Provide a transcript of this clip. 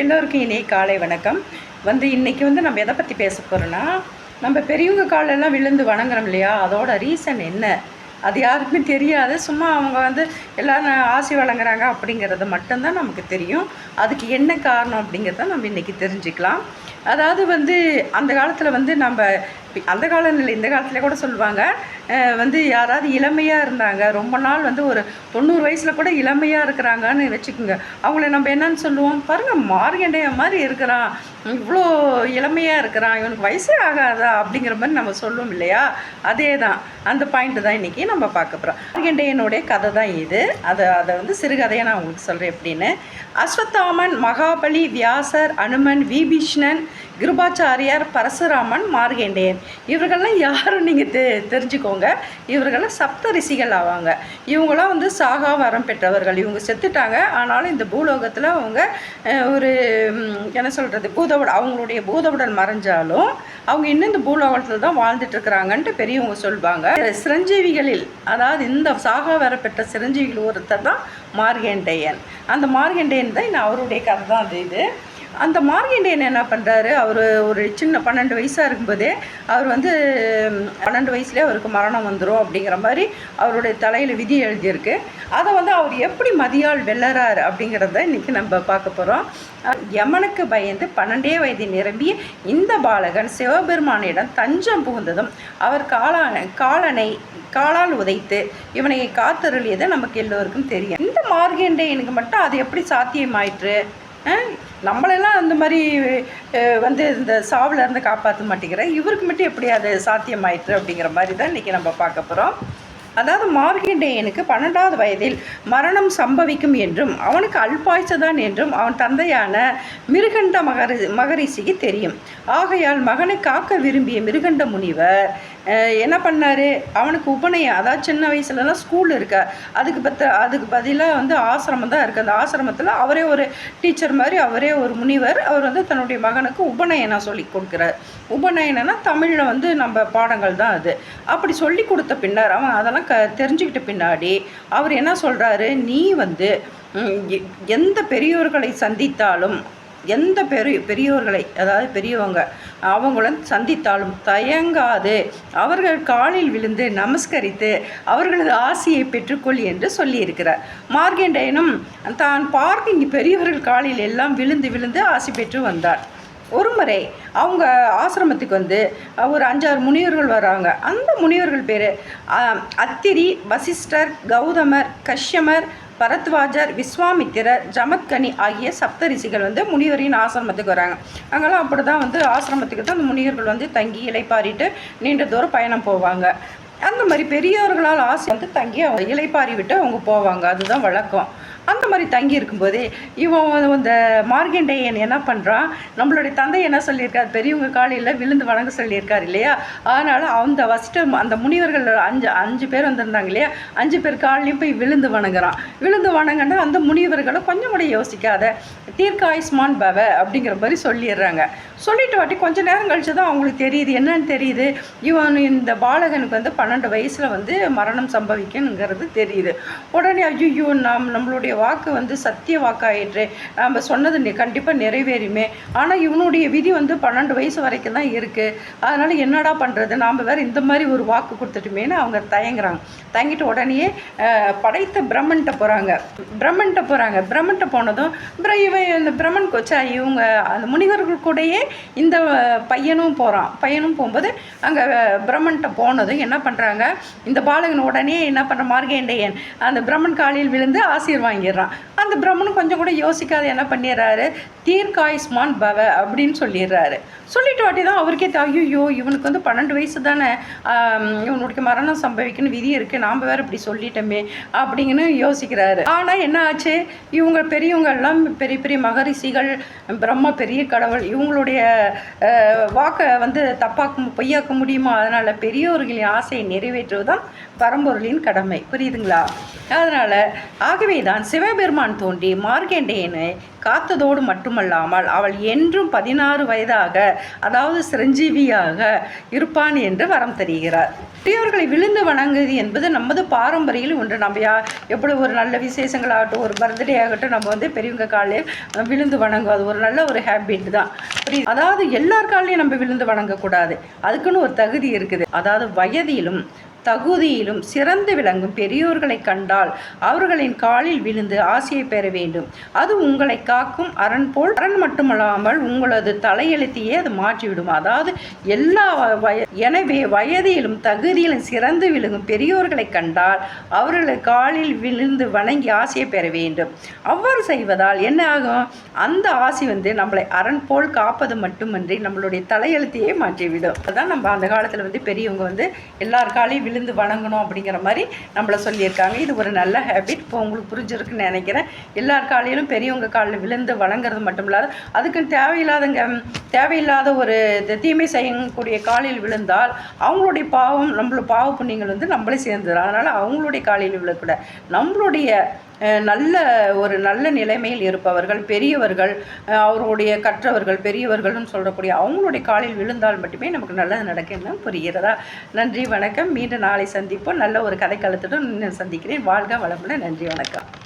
எல்லோருக்கும் இனி காலை வணக்கம். வந்து இன்னைக்கு வந்து நம்ம எதை பற்றி பேச போகிறோன்னா நம்ம பெரியவங்க காலெல்லாம் விழுந்து வணங்குறோம் இல்லையா? அதோட ரீசன் என்ன? அது யாருக்குமே தெரியாது. சும்மா அவங்க வந்து எல்லோரும் ஆசி வழங்குறாங்க அப்படிங்கிறது மட்டும்தான் நமக்கு தெரியும். அதுக்கு என்ன காரணம் அப்படிங்கிறத நம்ம இன்றைக்கி தெரிஞ்சுக்கலாம். அதாவது வந்து அந்த காலத்தில் வந்து நம்ம அந்த காலம் இல்லை இந்த காலத்தில் கூட சொல்லுவாங்க வந்து யாராவது இளமையாக இருந்தாங்க ரொம்ப நாள் வந்து ஒரு தொண்ணூறு வயசில் கூட இளமையாக இருக்கிறாங்கன்னு வச்சுக்கோங்க. அவங்கள நம்ம என்னன்னு சொல்லுவோம்? பாருங்கள் மார்கண்டைய மாதிரி இருக்கிறான். இவ்வளோ இளமையாக இருக்கிறான். இவனுக்கு வயசே ஆகாதா அப்படிங்கிற மாதிரி நம்ம சொல்லுவோம் இல்லையா? அதே தான் அந்த பாயிண்ட் தான் இன்றைக்கி நம்ம பார்க்க போகிறோம் மார்கண்டையனுடைய கதை தான் இது. அதை அதை வந்து சிறுகதையை நான் உங்களுக்கு சொல்கிறேன் எப்படின்னு. அஸ்வத்தாமன் மகாபலி வியாசர் அனுமன் விபீஷ்ணன் கிருபாச்சாரியார் பரசுராமன் மார்கண்டேயன். இவர்கள்லாம் யாரும் நீங்கள் தெ தெரிஞ்சுக்கோங்க. இவர்கள்லாம் சப்த ரிஷிகள் ஆவாங்க. இவங்களாம் வந்து சாகா வரம் பெற்றவர்கள். இவங்க செத்துட்டாங்க. ஆனாலும் இந்த பூலோகத்தில் அவங்க ஒரு என்ன சொல்கிறது பூதவுடல் அவங்களுடைய பூதவுடல் மறைஞ்சாலும் அவங்க இன்னும் இந்த பூலோகத்தில் தான் வாழ்ந்துட்டு இருக்கிறாங்கன்ட்டு பெரியவங்க சொல்லுவாங்க சிரஞ்சீவிகளில் அதாவது இந்த சாகா வர பெற்ற சிரஞ்சீவிகள் ஒருத்தர் தான் மார்கேண்டேயன். அந்த மார்கேண்டேயன் தான் இன்னும் அவருடைய கதை தான் அது இது. அந்த மார்கண்டியன் என்ன பண்ணுறாரு அவர் ஒரு சின்ன பன்னெண்டு வயசாக இருக்கும்போதே அவர் வந்து பன்னெண்டு வயசுலேயே அவருக்கு மரணம் வந்துடும் அப்படிங்கிற மாதிரி அவருடைய தலையில் விதி எழுதியிருக்கு. அதை வந்து அவர் எப்படி மதியால் வெள்ளறாரு அப்படிங்கிறத இன்றைக்கி நம்ம பார்க்க போகிறோம் யமனுக்கு பயந்து பன்னெண்டே வயது நிரம்பிய இந்த பாலகன் சிவபெருமானிடம் தஞ்சம் புகுந்ததும் அவர் காலான காலனை காலால் உதைத்து இவனை காத்தருளியதை நமக்கு எல்லோருக்கும் தெரியும். இந்த மார்கண்டேயனுக்கு மட்டும் அது எப்படி சாத்தியமாயிற்று? நம்மளெல்லாம் அந்த மாதிரி வந்து இந்த சாவில் இருந்து காப்பாற்ற மாட்டேங்கிறேன். இவருக்கு மட்டும் எப்படி அது சாத்தியமாயிற்று அப்படிங்கிற மாதிரி தான் இன்றைக்கி நம்ம பார்க்க போகிறோம் அதாவது மார்கண்டேயனுக்கு பன்னெண்டாவது வயதில் மரணம் சம்பவிக்கும் என்றும் அவனுக்கு அல்பாய்ச்சதான் என்றும் அவன் தந்தையான மிருகண்ட மகரி மகரிஷிக்கு தெரியும். ஆகையால் மகனை காக்க விரும்பிய மிருகண்ட முனிவர் என்ன பண்ணார்? அவனுக்கு உபநயம் அதாவது சின்ன வயசுலலாம் ஸ்கூல் இருக்க அதுக்கு பத்த அதுக்கு பதிலாக வந்து ஆசிரமம் தான் இருக்குது அந்த ஆசிரமத்தில் அவரே ஒரு டீச்சர் மாதிரி அவரே ஒரு முனிவர் அவர் வந்து தன்னுடைய மகனுக்கு உபநயனம் சொல்லி கொடுக்குறார். உபநயனம்னா தமிழில் வந்து நம்ம பாடங்கள் தான் அது. அப்படி சொல்லி கொடுத்த பின்னர் அவன் அதெல்லாம் க தெரிஞ்சுக்கிட்ட பின்னாடி அவர் என்ன சொல்கிறாரு நீ வந்து எந்த பெரியோர்களை சந்தித்தாலும் எந்த பெரிய பெரியோர்களை அதாவது பெரியவங்க அவங்களும் சந்தித்தாலும் தயங்காது. அவர்கள் காலில் விழுந்து நமஸ்கரித்து அவர்களது ஆசையை பெற்றுக்கொள் என்று சொல்லியிருக்கிறார். மார்கண்டேயனும் தான் பார்க்க இங்கு பெரியவர்கள் காலில் எல்லாம் விழுந்து விழுந்து ஆசை பெற்று வந்தார். ஒரு முறை அவங்க ஆசிரமத்துக்கு வந்து ஒரு அஞ்சாறு முனிவர்கள் வராங்க. அந்த முனிவர்கள் பேர் அத்திரி வசிஷ்டர் கௌதமர் கஷ்யமர் பரத்வாஜர் விஸ்வாமித்திரர் ஜமத்கனி ஆகிய சப்தரிசிகள் வந்து முனிவரின் ஆசிரமத்துக்கு வராங்க. அங்கெல்லாம் அப்படி தான் வந்து ஆசிரமத்துக்கு தான் அந்த முனிவர்கள் வந்து தங்கி இலைப்பாரிட்டு நீண்ட தூரம் பயணம் போவாங்க. அந்த மாதிரி பெரியவர்களால் ஆசை வந்து தங்கி அவங்க இலைப்பாரி விட்டு அவங்க போவாங்க. அதுதான் வழக்கம். அந்த மாதிரி தங்கி இருக்கும்போதே இவன் இந்த மார்கண்டேயன் என்ன பண்ணுறான் நம்மளுடைய தந்தை என்ன சொல்லியிருக்கார்? பெரியவங்க காலையில் விழுந்து வணங்க சொல்லியிருக்கார் இல்லையா? அதனால் அந்த ஃபஸ்ட்டு அந்த முனிவர்கள் அஞ்சு அஞ்சு பேர் வந்திருந்தாங்க இல்லையா? அஞ்சு பேர் காலையும் போய் விழுந்து வணங்குறான். விழுந்து வணங்கினா அந்த முனிவர்களை கொஞ்சம் கூட யோசிக்காத. தீர்க்காயுஷ்மான் பவ அப்படிங்கிற மாதிரி சொல்லிடுறாங்க. சொல்லிட்டு வாட்டி கொஞ்ச நேரம் கழிச்சு தான் அவங்களுக்கு தெரியுது. என்னன்னு தெரியுது? இவன் இந்த பாலகனுக்கு வந்து பன்னெண்டு வயசில் வந்து மரணம் சம்பவிக்கணுங்கிறது தெரியுது. உடனே ஐயோ நாம் நம்மளுடைய வாக்கு வந்து சத்திய வாக்காயிற்று. நம்ம சொன்னது நி- கண்டிப்பாக நிறைவேறுமே. ஆனால் இவனுடைய விதி வந்து பன்னெண்டு வயசு வரைக்கும் தான் இருக்குது அதனால் என்னடா பண்ணுறது நாம் வேறு இந்த மாதிரி ஒரு வாக்கு கொடுத்துட்டுமேன்னு அவங்க தயங்குறாங்க. தயங்கிட்டு உடனேயே படைத்த பிரம்மன்ட்ட போகிறாங்க பிரம்மன்ட்ட போகிறாங்க பிரம்மன்ட்ட போனதும் அப்புறம் இவன் இந்த பிரம்மன் கொச்சா இவங்க அந்த முனிவர்கள் கூடயே இந்த பையனும் போகிறான் பையனும் போகும்போது அங்கே பிரம்மன்ட்ட போனதும் என்ன பண்ணுறாங்க இந்த பாலகன் உடனே என்ன பண்ணுற மார்கேண்டையன். அந்த பிரம்மன் காலில் விழுந்து ஆசீர் வாங்கிடுறான் அந்த பிரம்மனும் கொஞ்சம் கூட யோசிக்காத என்ன பண்ணிடுறாரு? தீர்க்காயுஸ்மான் பவ அப்படின்னு சொல்லிடுறாரு. சொல்லிட்டு வாட்டி தான் அவருக்கே ஐயோ இவனுக்கு வந்து பன்னெண்டு வயசு தானே இவனுடைய மரணம் சம்பவிக்கணும் விதி இருக்குது நாம் வேறு இப்படி சொல்லிட்டோமே அப்படிங்கன்னு யோசிக்கிறாரு. ஆனால் என்ன ஆச்சு? இவங்க பெரியவங்க எல்லாம் பெரிய பெரிய மகரிஷிகள் பிரம்ம பெரிய கடவுள் இவங்களுடைய வாக்கை வந்து தப்பாக்க பொய்யாக்க முடியுமா? அதனால் பெரியோர்களின் ஆசையை நிறைவேற்றுவது தான் பரம்பொருளின் கடமை. புரியுதுங்களா? அதனால் ஆகவே தான் சிவபெருமான் தோண்டி தோன்றி மார்க்கண்டேயனை காத்ததோடு மட்டுமல்லாமல் அவள் என்றும் பதினாறு வயதாக அதாவது சிரஞ்சீவியாக இருப்பான் என்று வரம் தருகிறார். பெரியோர்களை விழுந்து வணங்குது என்பது நமது பாரம்பரியில் ஒன்று நம்ம யா எப்படி ஒரு நல்ல விசேஷங்களாகட்டும் ஒரு பர்த்டே ஆகட்டும் நம்ம வந்து பெரியவங்க காலையில் விழுந்து வணங்குவோம் அது ஒரு நல்ல ஒரு ஹேபிட் தான். புரியுது அதாவது எல்லார் காலையும் நம்ம விழுந்து வணங்கக்கூடாது. அதுக்குன்னு ஒரு தகுதி இருக்குது. அதாவது வயதிலும் தகுதியிலும் சிறந்து விளங்கும் பெரியோர்களை கண்டால் அவர்களின் காலில் விழுந்து ஆசையை பெற வேண்டும். அது உங்களை காக்கும் அரண் போல் அரண் மட்டுமல்லாமல் உங்களது தலையெழுத்தையே அது மாற்றிவிடும். அதாவது எல்லா வ- வய எனவே வயதிலும் தகுதியிலும் சிறந்து விளங்கும் பெரியோர்களை கண்டால் அவர்களை காலில் விழுந்து வணங்கி ஆசையை பெற வேண்டும். அவ்வாறு செய்வதால் என்ன ஆகும்? அந்த ஆசை வந்து நம்மளை அரண் போல் காப்பது மட்டுமன்றி நம்மளுடைய தலையெழுத்தையே மாற்றிவிடும். அதான் நம்ம அந்த காலத்தில் வந்து பெரியவங்க வந்து எல்லார் காலையும் விழுந்து வணங்கணும் அப்படிங்கிற மாதிரி நம்மளை சொல்லியிருக்காங்க. இது ஒரு நல்ல ஹேபிட் இப்போ உங்களுக்கு புரிஞ்சிருக்குன்னு நினைக்கிறேன். எல்லார் காலையிலும் பெரியவங்க காலில் விழுந்து வணங்குறது மட்டும் இல்லாத அதுக்கு தேவையில்லாதங்க தேவையில்லாத ஒரு தீமை செய்யக்கூடிய காலில் விழுந்தால் அவங்களுடைய பாவம் நம்மளோட பாவ புண்ணியங்கள் வந்து நம்மளே சேர்ந்துடும் அதனால் அவங்களுடைய காலையில் விழக்கூடாது. நம்மளுடைய நல்ல ஒரு நல்ல நிலைமையில் இருப்பவர்கள் பெரியவர்கள் அவர்களுடைய கற்றவர்கள் பெரியவர்கள்னு சொல்லக்கூடிய அவங்களுடைய காலில் விழுந்தால் மட்டுமே நமக்கு நல்லது நடக்குன்னு புரிகிறதா? நன்றி வணக்கம். மீண்டும் நாளை சந்திப்போம். நல்ல ஒரு கதை கலத்துடன் சந்திக்கிறேன். வாழ்க வளமுடன். நன்றி வணக்கம்.